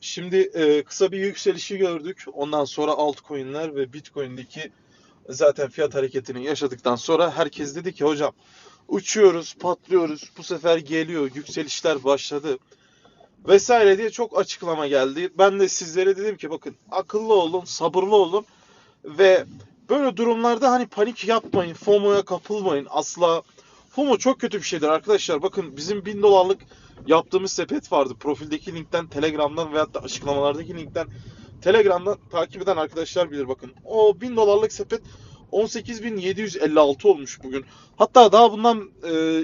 Şimdi e, kısa bir yükselişi gördük. Ondan sonra altcoin'ler ve Bitcoin'deki zaten fiyat hareketini yaşadıktan sonra herkes dedi ki hocam uçuyoruz, patlıyoruz. Bu sefer geliyor, yükselişler başladı vesaire diye çok açıklama geldi. Ben de sizlere dedim ki bakın akıllı olun, sabırlı olun ve böyle durumlarda hani panik yapmayın, FOMO'ya kapılmayın. Asla FOMO çok kötü bir şeydir arkadaşlar. Bakın bizim 1000 dolarlık yaptığımız sepet vardı. Profildeki linkten, Telegram'dan veyahut da açıklamalardaki linkten Telegram'dan takip eden arkadaşlar bilir bakın. O 1000 dolarlık sepet 18.756 olmuş bugün. Hatta daha bundan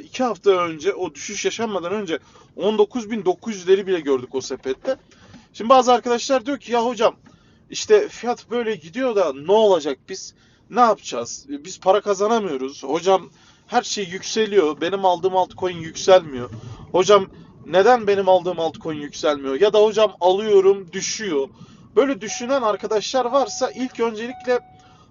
2 hafta önce o düşüş yaşanmadan önce 19.900'leri bile gördük o sepette. Şimdi bazı arkadaşlar diyor ki ya hocam işte fiyat böyle gidiyor da ne olacak biz ne yapacağız? Biz para kazanamıyoruz. Hocam her şey yükseliyor. Benim aldığım altcoin yükselmiyor. Hocam neden benim aldığım altcoin yükselmiyor? Ya da hocam alıyorum düşüyor. Böyle düşünen arkadaşlar varsa ilk öncelikle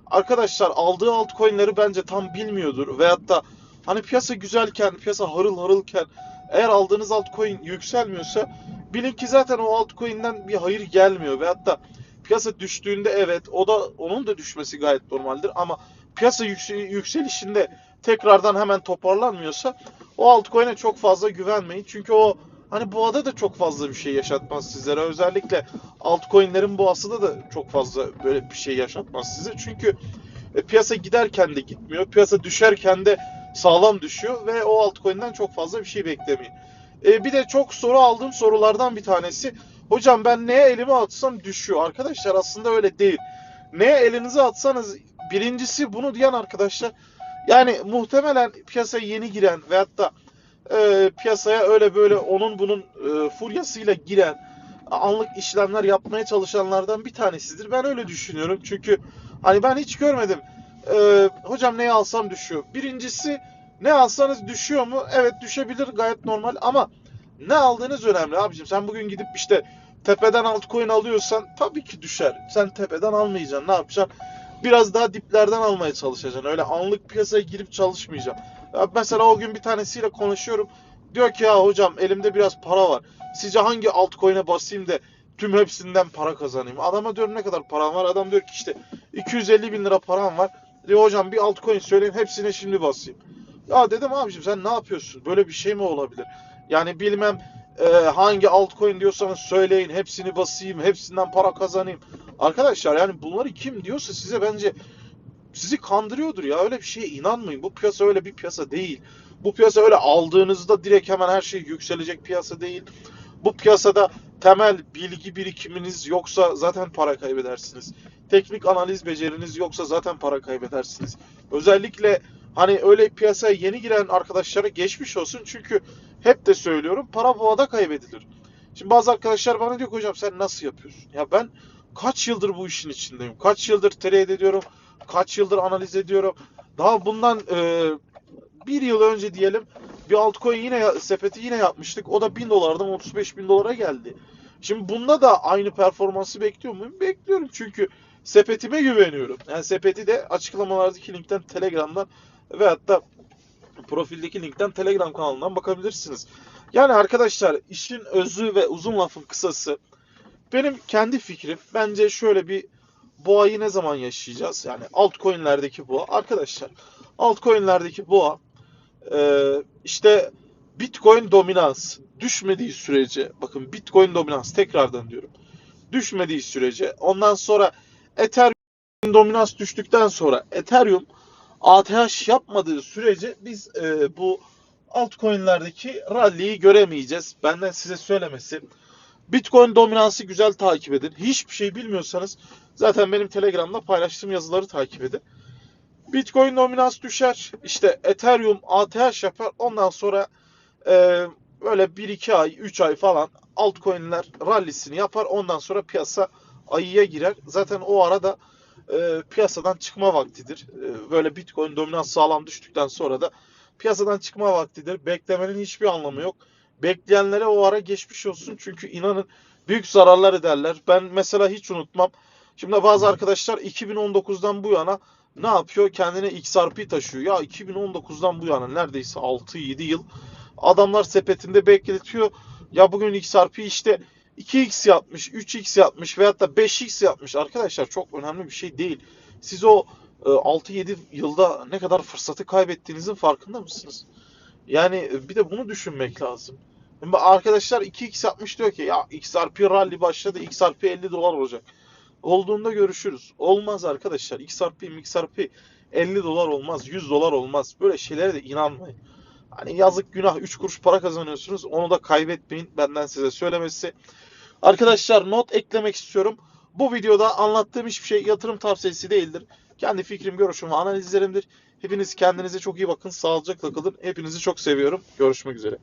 arkadaşlar aldığı altcoin'leri bence tam bilmiyordur. Veyahut da hani piyasa güzelken, piyasa harıl harılken eğer aldığınız altcoin yükselmiyorsa bilin ki zaten o altcoin'den bir hayır gelmiyor. Veyahut da piyasa düştüğünde evet o da onun da düşmesi gayet normaldir ama piyasa yüksel- yükselişinde tekrardan hemen toparlanmıyorsa o altcoin'e çok fazla güvenmeyin. Çünkü o hani boğada da çok fazla bir şey yaşatmaz sizlere. Özellikle altcoin'lerin boğasında da çok fazla böyle bir şey yaşatmaz size. Çünkü e, piyasa giderken de gitmiyor. Piyasa düşerken de sağlam düşüyor ve o altcoin'den çok fazla bir şey beklemeyin. E, bir de çok soru aldığım sorulardan bir tanesi. Hocam ben neye elimi atsam düşüyor. Arkadaşlar aslında öyle değil. Neye elinizi atsanız birincisi bunu diyen arkadaşlar yani muhtemelen piyasaya yeni giren veyahut da e, piyasaya öyle böyle onun bunun e, furyasıyla giren anlık işlemler yapmaya çalışanlardan bir tanesidir. Ben öyle düşünüyorum. Çünkü hani ben hiç görmedim. E, hocam neyi alsam düşüyor. Birincisi ne alsanız düşüyor mu? Evet düşebilir gayet normal ama ne aldığınız önemli abicim. Sen bugün gidip işte tepeden altcoin alıyorsan tabii ki düşer. Sen tepeden almayacaksın. Ne yapacaksın? Biraz daha diplerden almaya çalışacaksın. Öyle anlık piyasaya girip çalışmayacaksın. Ya mesela o gün bir tanesiyle konuşuyorum. Diyor ki ya hocam elimde biraz para var. Sizce hangi altcoin'e basayım da tüm hepsinden para kazanayım? Adama diyorum ne kadar param var? Adam diyor ki işte 250 bin lira param var. Diyor hocam bir altcoin söyleyin hepsine şimdi basayım. Ya dedim abicim sen ne yapıyorsun? Böyle bir şey mi olabilir? Yani bilmem e, hangi altcoin diyorsanız söyleyin hepsini basayım hepsinden para kazanayım. Arkadaşlar yani bunları kim diyorsa size bence sizi kandırıyordur ya öyle bir şeye inanmayın. Bu piyasa öyle bir piyasa değil. Bu piyasa öyle aldığınızda direkt hemen her şey yükselecek piyasa değil. Bu piyasada temel bilgi birikiminiz yoksa zaten para kaybedersiniz. Teknik analiz beceriniz yoksa zaten para kaybedersiniz. Özellikle hani öyle piyasaya yeni giren arkadaşlara geçmiş olsun çünkü hep de söylüyorum para boğada kaybedilir. Şimdi bazı arkadaşlar bana diyor ki hocam sen nasıl yapıyorsun? Ya ben kaç yıldır bu işin içindeyim. Kaç yıldır trade ediyorum. Kaç yıldır analiz ediyorum. Daha bundan e, bir yıl önce diyelim bir altcoin yine sepeti yine yapmıştık. O da 1000 dolardan 35 bin dolara geldi. Şimdi bunda da aynı performansı bekliyor muyum? Bekliyorum çünkü sepetime güveniyorum. Yani sepeti de açıklamalardaki linkten Telegram'dan veyahut da profildeki linkten Telegram kanalından bakabilirsiniz. Yani arkadaşlar işin özü ve uzun lafın kısası benim kendi fikrim bence şöyle bir boğayı ne zaman yaşayacağız? Yani altcoin'lerdeki boğa. Arkadaşlar altcoin'lerdeki boğa e, işte Bitcoin dominans düşmediği sürece bakın Bitcoin dominans tekrardan diyorum. Düşmediği sürece ondan sonra Ethereum dominans düştükten sonra Ethereum ATH yapmadığı sürece biz e, bu altcoin'lerdeki rally'yi göremeyeceğiz. Benden size söylemesi. Bitcoin dominansı güzel takip edin. Hiçbir şey bilmiyorsanız zaten benim Telegram'da paylaştığım yazıları takip edin. Bitcoin dominans düşer. İşte Ethereum ATH yapar. Ondan sonra e, böyle 1-2 ay, 3 ay falan altcoin'ler rallisini yapar. Ondan sonra piyasa ayıya girer. Zaten o arada e, piyasadan çıkma vaktidir. E, böyle Bitcoin dominans sağlam düştükten sonra da piyasadan çıkma vaktidir. Beklemenin hiçbir anlamı yok. Bekleyenlere o ara geçmiş olsun. Çünkü inanın büyük zararlar ederler. Ben mesela hiç unutmam. Şimdi bazı arkadaşlar 2019'dan bu yana ne yapıyor? Kendine XRP taşıyor. Ya 2019'dan bu yana neredeyse 6-7 yıl adamlar sepetinde bekletiyor. Ya bugün XRP işte 2x yapmış, 3x yapmış veyahut da 5x yapmış arkadaşlar çok önemli bir şey değil. Siz o e, 6-7 yılda ne kadar fırsatı kaybettiğinizin farkında mısınız? Yani e, bir de bunu düşünmek lazım. Arkadaşlar 2x yapmış diyor ki ya XRP rally başladı XRP 50 dolar olacak. Olduğunda görüşürüz. Olmaz arkadaşlar. XRP, XRP 50 dolar olmaz, 100 dolar olmaz. Böyle şeylere de inanmayın. Hani yazık günah 3 kuruş para kazanıyorsunuz. Onu da kaybetmeyin. Benden size söylemesi. Arkadaşlar not eklemek istiyorum. Bu videoda anlattığım hiçbir şey yatırım tavsiyesi değildir. Kendi fikrim, görüşüm ve analizlerimdir. Hepiniz kendinize çok iyi bakın. Sağlıcakla kalın. Hepinizi çok seviyorum. Görüşmek üzere.